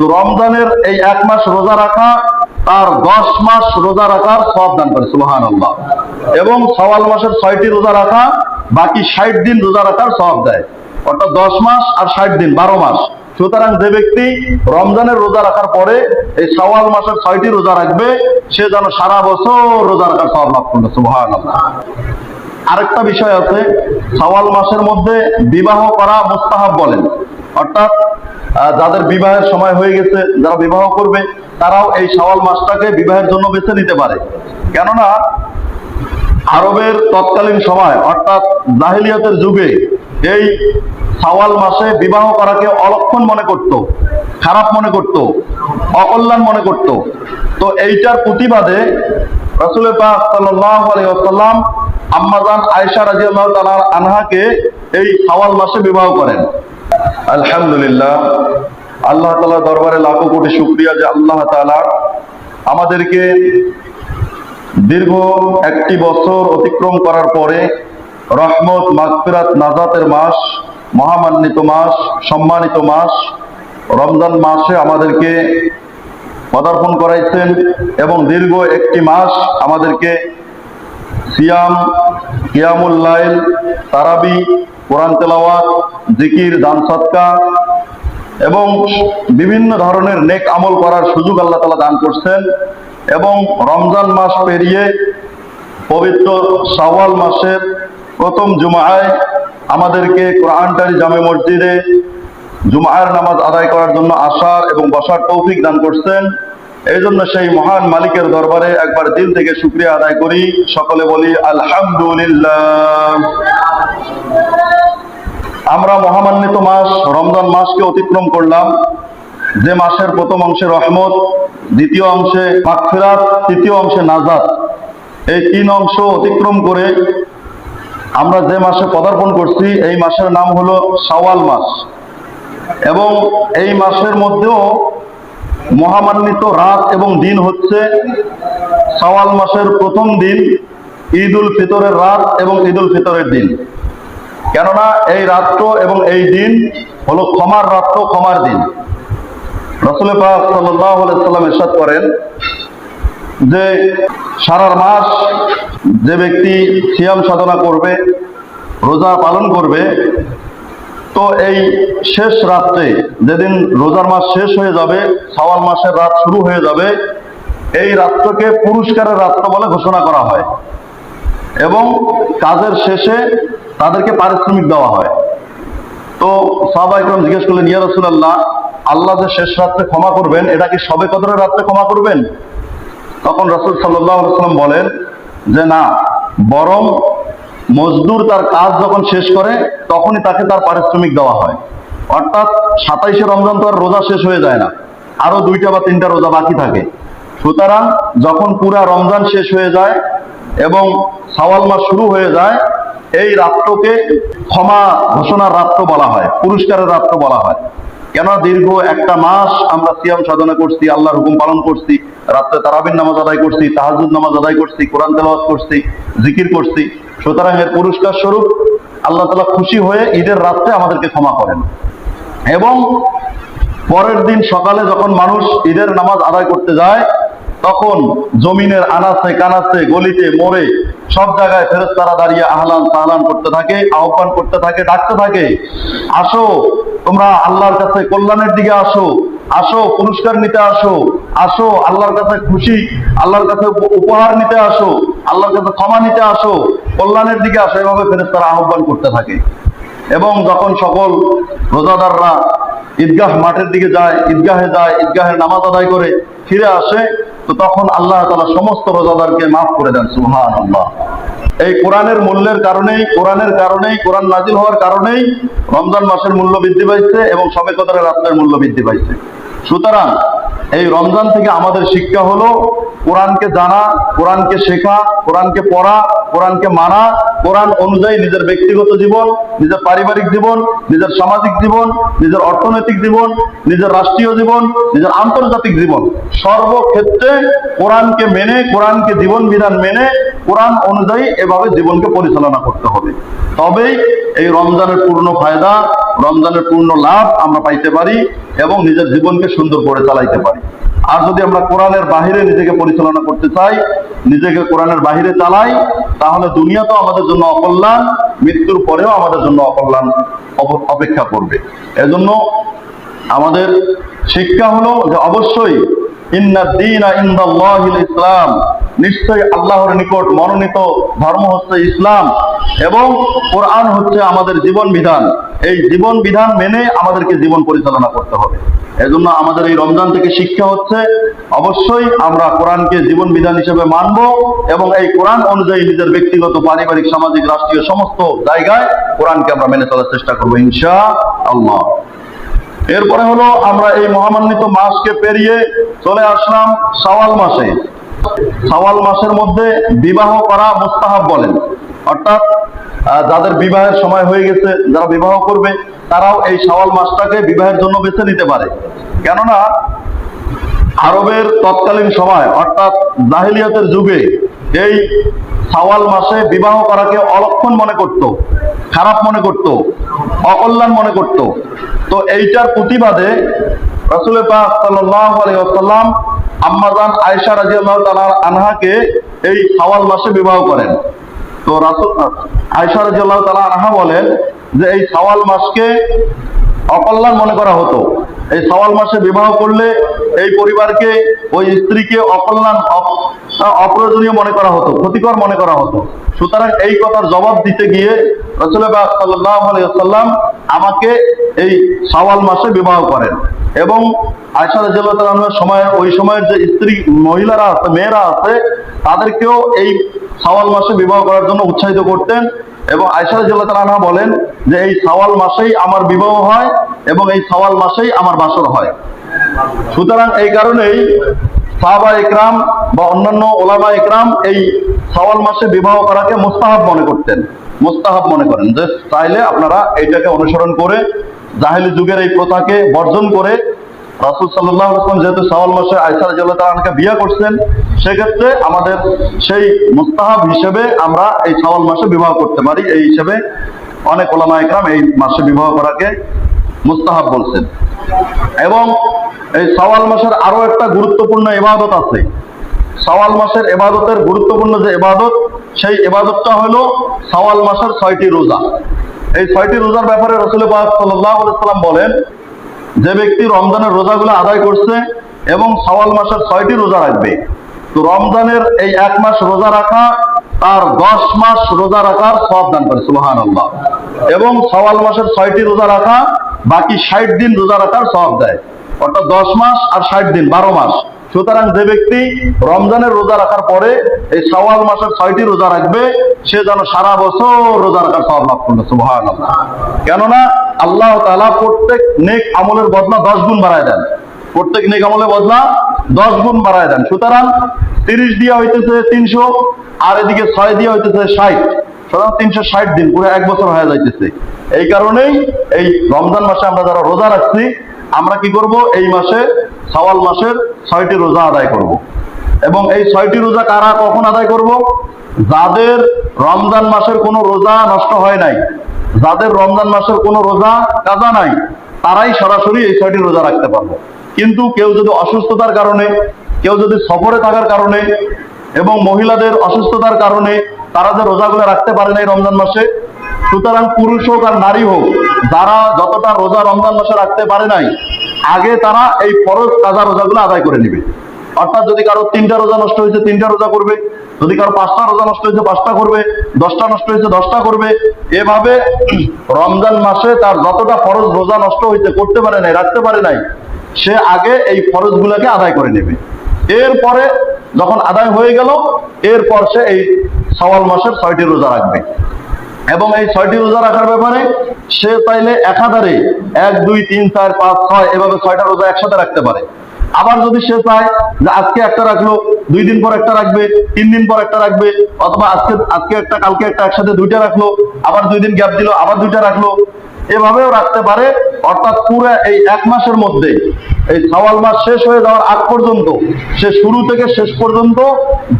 তো রমজানের এই এক মাস রোজা রাখা তার দশ মাস রোজা রাখার সব দান করে সুবাহান আল্লাহ এবং সওয়াল মাসের ছয়টি রোজা রাখা, বাকি ষাট দিন রোজা রাখার সব দেয়। অর্থাৎ দশ মাস আর ষাট দিন, বারো মাস। সুতরাং যে ব্যক্তি রমজানের রোজা রাখার পরে এই সওয়াল মাসের ছয়টি রোজা রাখবে, সে যেন সারা বছর রোজা রাখার সব লাভ করবে সুবাহান আরেকটা বিষয় আছে, সওয়াল মাসের মধ্যে বিবাহ করা মুস্তাহাব বলেন। অর্থাৎ যাদের বিবাহের সময় হয়ে গেছে, যারা বিবাহ করবে, তারাও এই সওয়াল মাসটাকে বিবাহের জন্য বেছে নিতে পারে। কেননা, আরবের তৎকালীন সময়, অর্থাৎ জাহিলিয়াতের যুগে, এই সাওয়াল মাসে বিবাহ করাকে অলক্ষণ মনে করত, খারাপ মনে করত, অকল্যাণ মনে করত। তো এইটার প্রতিবাদে রসুল পাক ওয়াসাল্লাম আম্মাজান রাদিয়াল্লাহু তাআলা আনহাকে এই সাওয়াল মাসে বিবাহ করেন। আলহামদুলিল্লাহ, আল্লাহ তাআলা দরবারে লাখো কোটি শুক্রিয়া যে আল্লাহ তাআলা আমাদেরকে দীর্ঘ একটি বছর অতিক্রম করার পরে রহমত, মাগফিরাত, নাজাতের মাস, মহামান্বিত মাস, সম্মানিত মাস, রমজান মাসে আমাদেরকে পদার্পণ করাইছেন এবং দীর্ঘ একটি মাস আমাদেরকে সিয়াম কিয়ামুল লাইল, তারাবি, কোরআন তেলাওয়াত, জিকির, দান সৎকা এবং বিভিন্ন ধরনের নেক আমল করার সুযোগ আল্লাহ তালা দান করছেন এবং রমজান মাস পেরিয়ে পবিত্র সাওয়াল মাসের প্রথম জুমায় আমাদেরকে কোরআনটারি জামে মসজিদে জুমায়ের নামাজ আদায় করার জন্য আসার এবং বসার তৌফিক দান করছেন। এই জন্য সেই মহান মালিকের দরবারে একবার দিল থেকে শুক্রিয়া আদায় করি। সকলে বলি, আলহামদুলিল্লাহ। আমরা মহামান্বিত মাস, রমজান মাসকে অতিক্রম করলাম। যে মাসের প্রথম অংশে রহমত, দ্বিতীয় অংশে মাগফিরাত তৃতীয় অংশে নাজাত। এই তিন অংশ অতিক্রম করে আমরা যে মাসে পদার্পণ করছি, এই মাসের নাম হলো সাওয়াল মাস। এবং এই মাসের মধ্যেও মহামান্বিত রাত এবং দিন হচ্ছে শাওয়াল মাসের প্রথম দিন ঈদ উল ফিতরের রাত এবং ঈদ উল ফিতরের দিন। কেননা এই রাত্র এবং এই দিন হলো ক্ষমার রাত্র, ক্ষমার দিন। রসুল সাল্লাম ইরশাদ করেন যে সারার মাস যে ব্যক্তি সিয়াম সাধনা করবে, রোজা পালন করবে তো এই শেষ রাত্রে, যেদিন রোজার মাস শেষ হয়ে যাবে সওয়াল মাসের রাত শুরু হয়ে যাবে, এই রাত্রকে পুরস্কারের রাত্র বলে ঘোষণা করা হয়। এবং কাজের শেষে তাদেরকে পারিশ্রমিক দেওয়া হয়। তো সাহবাইকরম জিজ্ঞেস করলেন, ইয়া রসুল্লাহ আল্লাহ যে শেষ রাত্রে ক্ষমা করবেন, এটা কি সবে কদরের রাত্রে ক্ষমা করবেন? তখন রসুল সাল্লাম বলেন যে, না, বরং মজদুর তার কাজ যখন শেষ করে, তখনই তাকে তার পারিশ্রমিক দেওয়া হয়। অর্থাৎ সাতাইশে রমজান তো আর রোজা শেষ হয়ে যায় না। আরও দুইটা বা তিনটা রোজা বাকি থাকে। সুতরাং যখন পুরা রমজান শেষ হয়ে যায় এবং সাওয়াল মাস শুরু হয়ে যায়, এই রাত্রকে ক্ষমা ঘোষণার রাত্র বলা হয়, পুরস্কারের রাত্র বলা হয়। কেন দীর্ঘ একটা মাস আমরা সিয়াম সাধনা করছি, আল্লাহর হুকুম পালন করছি, রাত্রে তারাবিন নামাজ আদায় করছি তাহাজুদ নামাজ আদায় করছি, কোরআন তেলাওয়াত করছি, জিকির করছি, সুতরাং এর পুরস্কার স্বরূপ আল্লাহ তালা খুশি হয়ে ঈদের রাত্রে আমাদেরকে ক্ষমা করেন। এবং পরের দিন সকালে যখন মানুষ ঈদের নামাজ আদায় করতে যায়, তখন জমিনের আনাচে, কানাচে, গলিতে, মোড়ে সব জায়গায় ফেরত তারা দাঁড়িয়ে আহলান সাহলান করতে থাকে, আহ্বান করতে থাকে, ডাকতে থাকে, আসো তোমরা আল্লাহর কাছে কল্যাণের দিকে আসো আসো, পুরস্কার নিতে আসো আসো, আল্লাহর কাছে খুশি, আল্লাহর কাছে উপহার নিতে আসো, আল্লাহর কাছে ক্ষমা নিতে আসো, কল্যাণের দিকে আসো, এভাবে ফেরত তারা আহ্বান করতে থাকে। এবং যখন সকল রোজাদাররা ঈদগাহ মাঠের দিকে যায়, ঈদগাহে যায় ঈদগাহের নামাজ আদায় করে ফিরে আসে, তো তখন আল্লাহ তালা সমস্ত রোজাদারকে মাফ করে দেন সুহান আল্লাহ এই কোরআনের মূল্যের কারণেই, কোরআনের কারণেই, কোরআন নাজিল হওয়ার কারণেই রমজান মাসের মূল্য বৃদ্ধি পাইছে এবং সবে কদরের রাত্রের মূল্য বৃদ্ধি পাইছে। সুতরাং এই রমজান থেকে আমাদের শিক্ষা হলো, কোরআনকে জানা, কোরআনকে শেখা, কোরআনকে পড়া, কোরআনকে মানা, কোরআন অনুযায়ী নিজের ব্যক্তিগত জীবন, নিজের পারিবারিক জীবন, নিজের সামাজিক জীবন, নিজের অর্থনৈতিক জীবন, নিজের রাষ্ট্রীয় জীবন, নিজের আন্তর্জাতিক জীবন। সর্বক্ষেত্রে কোরআনকে মেনে, কোরআনকে জীবন বিধান মেনে কোরআন অনুযায়ী এভাবে জীবনকে পরিচালনা করতে হবে। তবেই এই রমজানের পূর্ণ ফায়দা, রমজানের পূর্ণ লাভ আমরা পাইতে পারি এবং নিজের জীবনকে সুন্দর করে চালাইতে পারি। আর যদি আমরা কোরআনের বাহিরে নিজেকে পরিচালনা করতে চাই, নিজেকে কোরআনের বাহিরে চালাই, তাহলে দুনিয়া তো আমাদের জন্য অকল্যাণ, মৃত্যুর পরেও আমাদের জন্য অকল্যাণ অপেক্ষা করবে। এজন্য আমাদের শিক্ষা হলো যে অবশ্যই ইসলাম। নিশ্চয়ই আল্লাহর নিকট মনোনীত ধর্ম হচ্ছে ইসলাম এবং কোরআন হচ্ছে আমাদের জীবন বিধান। এই জীবন বিধান মেনে আমাদেরকে জীবন পরিচালনা করতে হবে। এজন্য আমাদের এই রমজান থেকে শিক্ষা হচ্ছে, অবশ্যই আমরা কোরআনকে জীবন বিধান হিসেবে মানব এবং এই কোরআন অনুযায়ী নিজের ব্যক্তিগত, পারিবারিক, সামাজিক, রাষ্ট্রীয় সমস্ত জায়গায় কোরআনকে আমরা মেনে চলার চেষ্টা করব ইনশা আল্লাহ এরপরে হলো আমরা এই মহামান্বিত মাসকে পেরিয়ে চলে আসলাম সওয়াল মাসে। সওয়াল মাসের মধ্যে বিবাহ করা মুস্তাহাব বলেন। অর্থাৎ যাদের বিবাহের সময় হয়ে গেছে, যারা বিবাহ করবে, তারাও এই সওয়াল মাসটাকে বিবাহের জন্য বেছে নিতে পারে। কেননা আরবের তৎকালীন সময়, অর্থাৎ জাহিলিয়াতের যুগে, এই সাওয়াল মাসে বিবাহ করাকে অলক্ষণ মনে করত, খারাপ মনে করত, অকল্যাণ মনে করত। তো এইটার প্রতিবাদে রসুল পাক সাল্লাল্লাহু আলাইহি ওয়াসাল্লাম আম্মাজান আয়েশা রাদিয়াল্লাহু তাআলা আনহাকে এই সাওয়াল মাসে বিবাহ করেন। তো রাসূল, আয়েশা রাদিয়াল্লাহু তাআলা আনহা বলেন যে এই সাওয়াল মাসকে অকল্যাণ মনে করা হতো। এই সওয়াল মাসে বিবাহ করলে এই পরিবারকে, ওই স্ত্রীকে অকল্যাণ, অপ- অপ্রয়োজনীয় মনে করা হতো, ক্ষতিকর মনে করা হতো। সুতরাং এই কথার জবাব দিতে গিয়ে রসুল্লাহ সাল্লাম আমাকে এই সওয়াল মাসে বিবাহ করেন এবং আয়সা রাজিয়াল্লাহ সময়, ওই সময়ের যে স্ত্রী, মহিলারা আছে, মেয়েরা আছে, তাদেরকেও এই সওয়াল মাসে বিবাহ করার জন্য উৎসাহিত করতেন। এবং আয়সা রাজিয়াল্লাহ বলেন যে এই সাওয়াল মাসেই আমার বিবাহ হয় এবং এই সাওয়াল মাসেই আমার বাসর হয়। সুতরাং এই কারণেই সাহাবা ইকরাম বা অন্যান্য ওলামা একরাম এই সওয়াল মাসে বিবাহ করাকে মোস্তাহাব মনে করতেন, মুস্তাহাব মনে করেন। যে চাইলে আপনারা এইটাকে অনুসরণ করে জাহেলি যুগের এই প্রথাকে বর্জন করে রাসুল সাল্লাহ আসলাম যেহেতু সওয়াল মাসে আয়সা রাজিয়াল্লাহকে বিয়ে করছেন সেক্ষেত্রে আমাদের সেই মুস্তাহাব হিসেবে আমরা এই সওয়াল মাসে বিবাহ করতে পারি। এই হিসেবে অনেক ওলামা ইকরাম এই মাসে বিবাহ করাকে মুস্তাহাব বলছেন। এবং এই সওয়াল মাসের আরও একটা গুরুত্বপূর্ণ ইবাদত আছে। সওয়াল মাসের এবাদতের গুরুত্বপূর্ণ যে এবাদত সেই এবাদতটা হলো সওয়াল মাসের ছয়টি রোজা। এই ছয়টি রোজার ব্যাপারে রসুল পাক সাল্লাম বলেন যে ব্যক্তি রমজানের রোজাগুলো আদায় করছে এবং সওয়াল মাসের ছয়টি রোজা রাখবে, তো রমজানের এই এক মাস রোজা রাখা, তার দশ মাস রোজা রাখার সব দান করে আল্লাহ এবং সওয়াল মাসের ছয়টি রোজা রাখা, বাকি ষাট দিন রোজা রাখার সব দেয়। অর্থাৎ দশ মাস আর ষাট দিন, বারো মাস। সুতরাং যে ব্যক্তি রমজানের রোজা রাখার পরে এই সওয়াল মাসের ছয়টি রোজা রাখবে, সে যেন সারা বছর রোজা রাখার সব লাভ করবে। কেননা আল্লাহ তাআলা প্রত্যেক নেক আমলের বদলা দশ গুণ বাড়ায় দেন। প্রত্যেক নেক আমলের বদলা দশ গুণ বাড়ায় দেন। সুতরাং তিরিশ দিয়া হইতেছে তিনশো, আর এদিকে ছয় দিয়া হইতেছে ষাট। সুতরাং তিনশো ষাট দিন, পুরো এক বছর হয়ে যাইতেছে। এই কারণেই এই রমজান মাসে আমরা যারা রোজা রাখছি, আমরা কি করব? এই মাসে সওয়াল মাসের ছয়টি রোজা আদায় করব। এবং এই ছয়টি রোজা কারা কখন আদায় করব? যাদের রমজান মাসের কোনো রোজা নষ্ট হয় নাই, যাদের রমজান মাসের কোনো রোজা কাজা নাই, তারাই সরাসরি এই ছয়টি রোজা রাখতে পারব। কিন্তু কেউ যদি অসুস্থতার কারণে, কেউ যদি সফরে থাকার কারণে এবং মহিলাদের অসুস্থতার কারণে তারা যে রোজাগুলো রাখতে পারে নাই রমজান মাসে, সুতরাং পুরুষ হোক আর নারী হোক, যারা যতটা রোজা রমজান মাসে রাখতে পারে নাই আগে তারা এই ফরজ কাজা রোজাগুলো আদায় করে নেবে। অর্থাৎ যদি কারও তিনটা রোজা নষ্ট হয়েছে, তিনটা রোজা করবে। যদি কারও পাঁচটা রোজা নষ্ট হয়েছে, পাঁচটা করবে। দশটা নষ্ট হয়েছে, দশটা করবে। এভাবে রমজান মাসে তার যতটা ফরজ রোজা নষ্ট হয়েছে, করতে পারে নাই, রাখতে পারে নাই, সে আগে এই ফরজ গুলাকে আদায় করে নেবে। এরপরে যখন আদায় হয়ে গেল, এরপর সে এই সওয়াল মাসের ছয়টি রোজা রাখবে। এবং এই ছয়টি রোজা রাখার ব্যাপারে সে চাইলে একাধারে এক, দুই, তিন, চার, পাঁচ, ছয়, এভাবে ছয়টা রোজা একসাথে রাখতে পারে। আবার যদি সে চায় যে আজকে একটা রাখল, দুই দিন পর একটা রাখবে, তিন দিন পর একটা রাখবে, অথবা আজকে আজকে একটা, কালকে একটা একসাথে দুইটা রাখল, আবার দুই দিন গ্যাপ দিল, আবার দুইটা রাখল, এভাবেও রাখতে পারে। অর্থাৎ পুরো এই এক মাসের মধ্যে এই সওয়াল মাস শেষ হয়ে যাওয়ার আগ পর্যন্ত, সে শুরু থেকে শেষ পর্যন্ত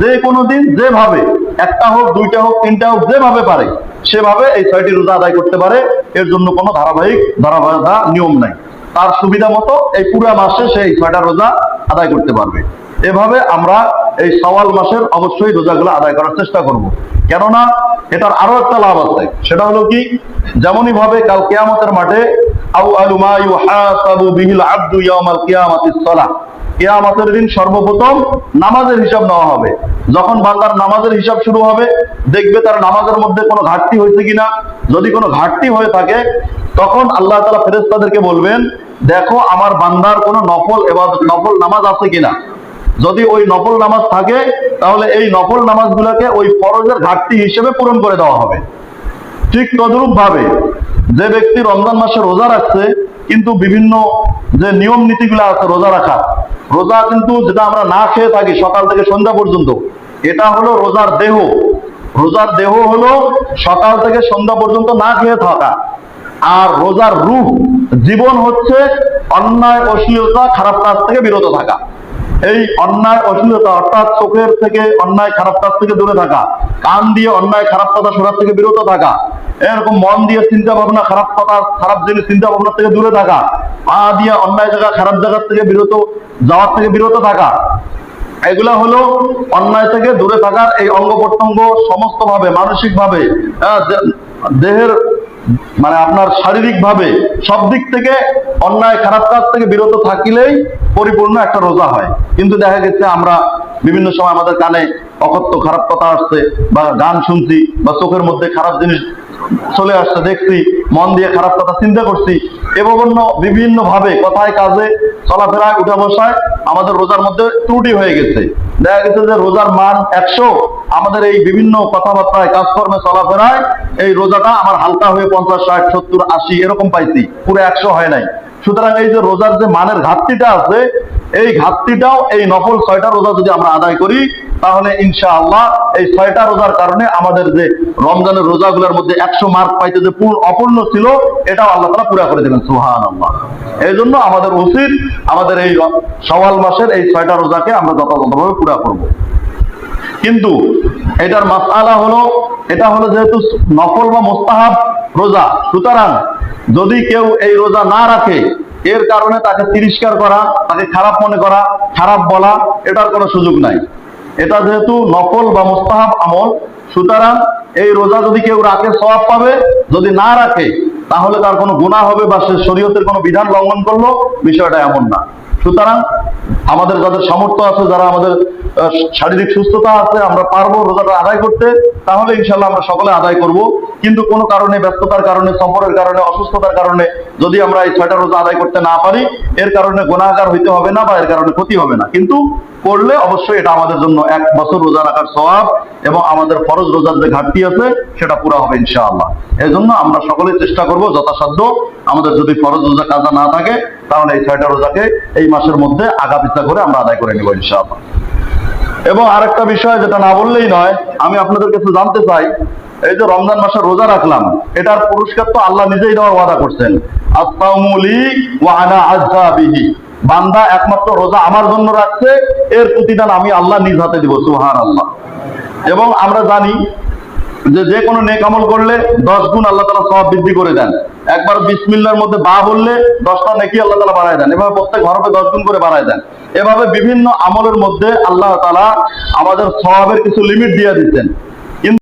যে কোনো দিন যেভাবে, একটা হোক, দুইটা হোক, তিনটা হোক, যেভাবে পারে, সেভাবে এই ছয়টি রোজা আদায় করতে পারে। এর জন্য কোনো ধারাবাহিক ধারাবাহিকতা নিয়ম নাই। তার সুবিধা মতো এই পুরা মাসে সে এই ছয়টা রোজা আদায় করতে পারবে। এভাবে আমরা এই সওয়াল মাসের অবশ্যই রোজাগুলো আদায় করার চেষ্টা করব। কেননা, এটার আরও একটা লাভ আছে। সেটা হলো কি? যেমনই ভাবে কাল কেয়ামতের মাঠে আউ মা ইউহাসাবু বিহিল আব্দু ইয়াউমাল কিয়ামাতিস সালাহ। কেয়ামতের দিন সর্বপ্রথম নামাজের হিসাব নেওয়া হবে। যখন বান্দার নামাজের হিসাব শুরু হবে, দেখবে তার নামাজের মধ্যে কোনো ঘাটতি হয়েছে কিনা। যদি কোনো ঘাটতি হয়ে থাকে, তখন আল্লাহ তালা ফেরেস্তাদেরকে বলবেন, দেখো, আমার বান্দার কোনো নফল এবার নফল নামাজ আছে কিনা? যদি ওই নফল নামাজ থাকে, তাহলে এই নফল নামাজগুলোকে ওই ফরজের ঘাটতি হিসেবে পূরণ করে দেওয়া হবে। ঠিক তদরূপ ভাবে যে ব্যক্তি রমজান মাসে রোজা রাখছে, কিন্তু বিভিন্ন যে নিয়ম নীতিগুলো আছে, রোজা রাখা, রোজা কিন্তু যেটা আমরা না খেয়ে থাকি সকাল থেকে সন্ধ্যা পর্যন্ত, এটা হলো রোজার দেহ। রোজার দেহ হলো সকাল থেকে সন্ধ্যা পর্যন্ত না খেয়ে থাকা। আর রোজার রূপ, জীবন হচ্ছে অন্যায়, অশ্লীলতা, খারাপ কাজ থেকে বিরত থাকা। এই অন্যায় অশ্লীলতা অর্থাৎ চোখের থেকে অন্যায় খারাপ কাজ থেকে দূরে থাকা, কান দিয়ে অন্যায় খারাপ কথা শোনার থেকে বিরত থাকা, এরকম মন দিয়ে চিন্তা ভাবনা খারাপ কথা, খারাপ জিনিস চিন্তা ভাবনা থেকে দূরে থাকা, পা দিয়ে অন্যায় জায়গা, খারাপ জায়গার থেকে বিরত, যাওয়ার থেকে বিরত থাকা, এগুলা হলো অন্যায় থেকে দূরে থাকার এই অঙ্গ প্রত্যঙ্গ সমস্ত ভাবে মানসিক ভাবে দেহের মানে আপনার শারীরিক ভাবে সব দিক থেকে অন্যায়, খারাপ কাজ থেকে বিরত থাকিলেই পরিপূর্ণ একটা রোজা হয়। কিন্তু দেখা গেছে আমরা বিভিন্ন সময় আমাদের কানে অকথ্য, খারাপ কথা আসছে বা গান শুনছি বা চোখের মধ্যে খারাপ জিনিস চলে আসছে, দেখছি, মন দিয়ে খারাপ কথা চিন্তা করছি এবং বিভিন্ন ভাবে কথায় কাজে চলাফেরায় উঠা বসায় আমাদের রোজার মধ্যে ত্রুটি হয়ে গেছে। দেখা গেছে যে রোজার মান একশো। আমাদের এই বিভিন্ন কথাবার্তায়, কাজকর্মে, চলাফেরায় এই রোজাটা আমার হালকা হয়ে পঞ্চাশ, ষাট, সত্তর, আশি, এরকম পাইছি। পুরো একশো হয় নাই। সুতরাং এই যে রোজার যে মানের ঘাটতিটা আছে, এই ঘাটতিটাও এই নকল ছয়টা রোজা যদি আমরা আদায় করি তাহলে ইনশাআল্লাহ এই ছয়টা রোজার কারণে আমাদের যে রমজানের রোজাগুলোর মধ্যে একশো মার্ক পাইতে যে পূর্ণ অপূর্ণ ছিল, এটাও আল্লাহ তারা পুরা করে দেবেন সুহান আল্লাহ এই জন্য আমাদের উচিত আমাদের এই সওয়াল মাসের এই ছয়টা রোজাকে আমরা যথাযথভাবে পুরা করব। কিন্তু এটার মাসালা হলো, এটা হলো যেহেতু নফল বা মোস্তাহাব রোজা। সুতরাং যদি কেউ এই রোজা না রাখে, এর কারণে তাকে তিরস্কার করা, তাকে খারাপ মনে করা, খারাপ বলা, এটার কোনো সুযোগ নাই। এটা যেহেতু নকল বা মোস্তাহাব আমল, সুতরাং এই রোজা যদি কেউ রাখে, সওয়াব পাবে। যদি না রাখে, তাহলে তার কোনো গুণা হবে বা সে শরীয়তের কোনো বিধান লঙ্ঘন করল, বিষয়টা এমন না। সুতরাং আমাদের যাদের সামর্থ্য আছে, যারা আমাদের শারীরিক সুস্থতা আছে, আমরা পারব রোজাটা আদায় করতে, তাহলে ইনশাল্লাহ আমরা সকলে আদায় করব। কিন্তু কোনো কারণে ব্যস্ততার কারণে, সফরের কারণে, অসুস্থতার কারণে যদি আমরা এই ছয়টা রোজা আদায় করতে না পারি, এর কারণে গুণাগার হইতে হবে না বা এর কারণে ক্ষতি হবে না। কিন্তু করলে অবশ্যই এটা আমাদের জন্য এক বছর রোজা রাখার স্বভাব এবং আমাদের ফরজ রোজার যে ঘাটতি আছে, সেটা পুরো হবে ইনশাআল্লাহ। এই জন্য আমরা সকলে চেষ্টা করব যথাসাধ্য আমাদের যদি ফরজ রোজা কাজা না থাকে, তাহলে এই ছয়টা রোজাকে এই মাসের মধ্যে আগা পিছা করে আমরা আদায় করে নেব ইনশাআল্লাহ। এবং আরেকটা বিষয় যেটা না বললেই নয়, আমি আপনাদের কাছে জানতে চাই, এই যে রমজান মাসে রোজা রাখলাম, এটার পুরস্কার তো আল্লাহ নিজেই দেওয়ার ওয়াদা করছেন। বান্দা একমাত্র রোজা আমার জন্য রাখছে, এর প্রতিদান আমি আল্লাহ নিজ হাতে দিব সুহান আল্লাহ এবং আমরা জানি যে যে কোনো নেক আমল করলে দশ গুণ আল্লাহ তালা সব বৃদ্ধি করে দেন। একবার বিসমিল্লার মধ্যে বা বললে দশটা নেকি আল্লাহ তালা বাড়ায় দেন। এভাবে প্রত্যেক হরফে দশ গুণ করে বাড়ায় দেন। এভাবে বিভিন্ন আমলের মধ্যে আল্লাহ তালা আমাদের স্বভাবের কিছু লিমিট দিয়ে দিচ্ছেন।